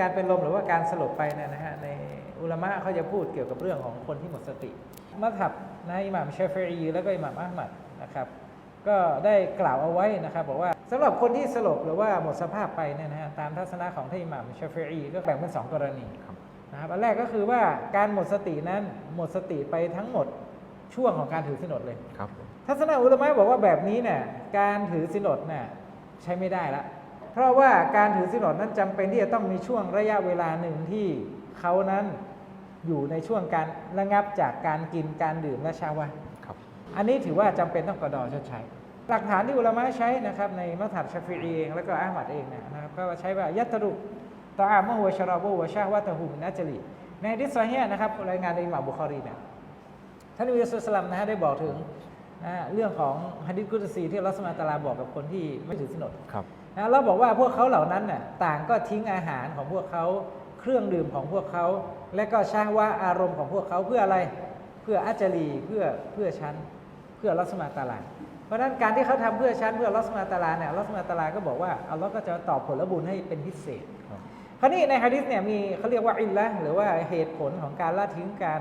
การเป็นลมหรือว่าการสลบไปเนี่ยนะฮะในอุลามะเขาจะพูดเกี่ยวกับเรื่องของคนที่หมดสติมัทับนะอิหม่ามชาฟิอีแล้วก็อิหม่ามอัลมัดนะครับ ก็ได้กล่าวเอาไว้นะครับบอกว่าสำหรับคนที่สลบหรือว่าหมดสภาพไปเนี่ยนะฮะตามทัศนะของท่านอิหม่ามชาฟิอีก็แบ่งเป็นสองกรณีครับนะครับอันแรกก็คือว่าการหมดสตินั้นหมดสติไปทั้งหมดช่วงของการถือสินอดเลยครับผมทัศนะอุลามะบอกว่าแบบนี้เนี่ยการถือสินอดเนี่ยใช้ไม่ได้ละเพ ราะว่าการถือสินอดนั้นจำเป็นที่จะต้องมีช่วงระยะเวลาหนึ่งที่เขานั้นอยู่ในช่วงการระงับจากการกินการดื่มและชาวะครับ อันนี้ถือว่าจำเป็นต้องกระดอชดใช้ หลักฐานที่อุลามะใช้นะครับในมัธยับชาฟิอีเองแล้วก็อามัดเองเนี่ยนะครับก็ใช้ว่ายัตรุตออามะฮุวะชาราบูวะชาฮวะตะฮุมินนัจลีในฮะดิษซอฮีห์นะครับรายงานโดยอิหม่ามบุคอรีเนี่ยท่านนบีสุลสลัมนะฮะได้บอกถึงนะฮะ เรื่องของฮะดิษกุตซีที่อัลลอฮฺสุลตานตะอาลาบอกกับคนที่ไม่ถือสินอดครับนะเราบอกว่าพวกเขาเหล่านั้นน่ะต่างก็ทิ้งอาหารของพวกเขาเครื่องดื่มของพวกเขา และก็ชาวะอารมณ์ของพวกเขาเพื่ออะไรเพื่ออัจจารีเพื่อเพื่อชั้นเพื่ออัลลอฮฺสุลตานตะอาลาเพราะฉะนั้นการที่เขาทำเพื่อชั้นเพื่ออัลลอฮฺสุลตานตะอาลาเนี่ยอัลลอฮฺสุลตานตะอาลาก็บอกว่าอัลลอฮ์ก็จะตอบผลบุญให้เป็นพิเศษครับคราวนี้ในฮะดิษเนี่ยมีเขาเรียกว่าอิลละห์หรือว่าเหตุผลของการละทิ้งการ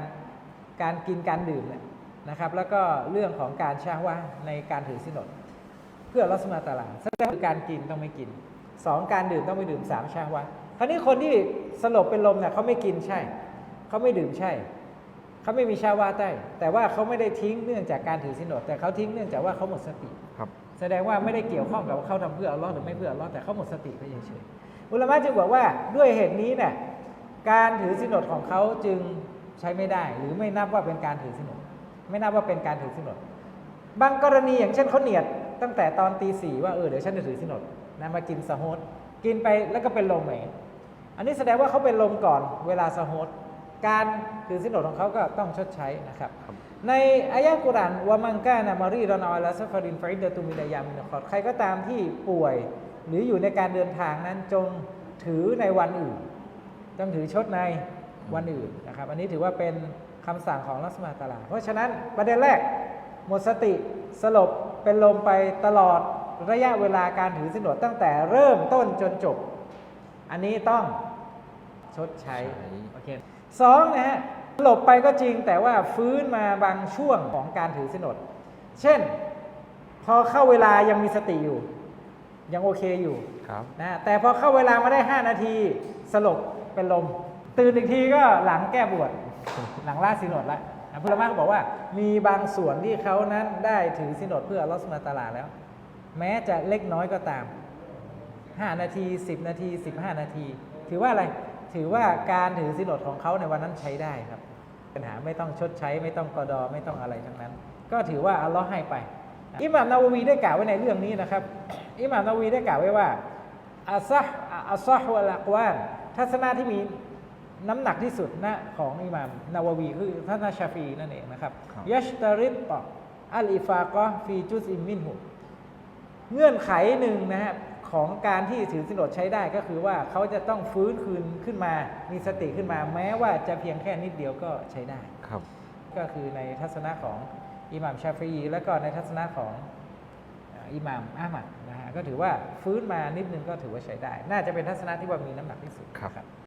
การกินการดื่มเนี่ย นะครับ แล้วก็เรื่องของการชาวะในการถือสินอดเพื่อรัสมาตาลาแสดงว่าการกินต้องไม่กินสองการดื่มต้องไม่ดื่มสามชาวะคราวนี้คนที่สลบเป็นลมเนี่ยเขาไม่กินใช่ เขาไม่ดื่มใช่เขาไม่มีชาวะได้แต่ว่าเขาไม่ได้ทิ้งเนื่องจากการถือสินอดแต่เขาทิ้งเนื่องจากว่าเขาหมดสติครับแสดงว่าไม่ได้เกี่ยวข้องกับว่าเขาทำเพื่ออัลลอฮ์หรือไม่เพื่ออัลลอฮ์แต่เขาหมดสติไปเฉยๆอุลามะจึงบอกว่าด้วยเหตุนี้เนี่ยการถือสินอดของเขาจึงใช้ไม่ได้ หรือไม่นับว่าเป็นการถือสินอด ไม่นับว่าเป็นการถือสินอดบางกรณีอย่างเช่นเขาเนียดตั้งแต่ตอนตีสี่ว่าเออเดี๋ยวฉันจะถือสินอดนะมากินสะโฮดกินไปแล้วก็เป็นลมเองอันนี้แสดงว่าเขาเป็นลมก่อนเวลาสะโฮดการถือสินอดของเขาก็ต้องชดใช้นะครับ ในอายะกุรอานวะมังกานามารีรอนอลาซฟารินฟริดตุมินายามินคอดใครก็ตามที่ป่วยหรืออยู่ในการเดินทางนั้นจงถือในวันอื่นต้องถือชดในวันอื่นนะครับ อันนี้ถือว่าเป็น คำสั่งของลักษณะตาลาเพราะฉะนั้นประเด็นแรก หมดสติสลบเป็นลมไปตลอดระยะเวลาการถือสินอดตั้งแต่เริ่มต้นจนจบ อันนี้ต้องชดใช้ใช้โอเคสองนะฮะหลบไปก็จริงแต่ว่าฟื้นมาบางช่วงของการถือสินอด เช่น พอเข้าเวลายังมีสติอยู่ ยังโอเคอยู่ครับนะแต่พอเข้าเวลามาได้ 5 นาทีสลบเป็นลม ตื่นอีกทีก็หลังแก้บวช หลังล่าสินอดแล้วนะพุทธมากบอกว่ามีบางส่วนที่เขานั้นได้ถือสินอดเพื่อลอสุลตาตะอาลาแล้ว แม้จะเล็กน้อยก็ตาม 5 นาที 10 นาที 15 นาที ถือว่าอะไรถือว่าการถือสินอดของเขาในวันนั้นใช้ได้ครับ ปัญหาไม่ต้องชดใช้ไม่ต้องกอดอไม่ต้องอะไรทั้งนั้น ก็ถือว่าอัลลอฮ์ให้ไป อิหม่ามนาวีได้กล่าวไว้ในเรื่องนี้นะครับ อิหม่ามนาววีได้กล่าวไว้ว่าอัซฮ์อัซฮ์วะลักวานทัศนะที่มี น้ำหนักที่สุดนะของอิหม่ามนาววีคือท่านชาฟีนั่นเองนะครับครับยัชตาริตตอัลอิฟากะฟีจุซอิมมินหุเงื่อนไขหนึ่งนะฮะของการที่ถือสินอดใช้ได้ก็คือว่าเขาจะต้องฟื้นคืนขึ้นมา มีสติขึ้นมา แม้ว่าจะเพียงแค่นิดเดียวก็ใช้ได้ครับ ก็คือในทัศนะของอิหม่ามชาฟีอีแล้วก็ในทัศนะของเอ่ออิหม่ามอามัดนะฮะก็ถือว่าฟื้นมานิดนึงก็ถือว่าใช้ได้ น่าจะเป็นทัศนะที่ว่ามีน้ำหนักที่สุดครับ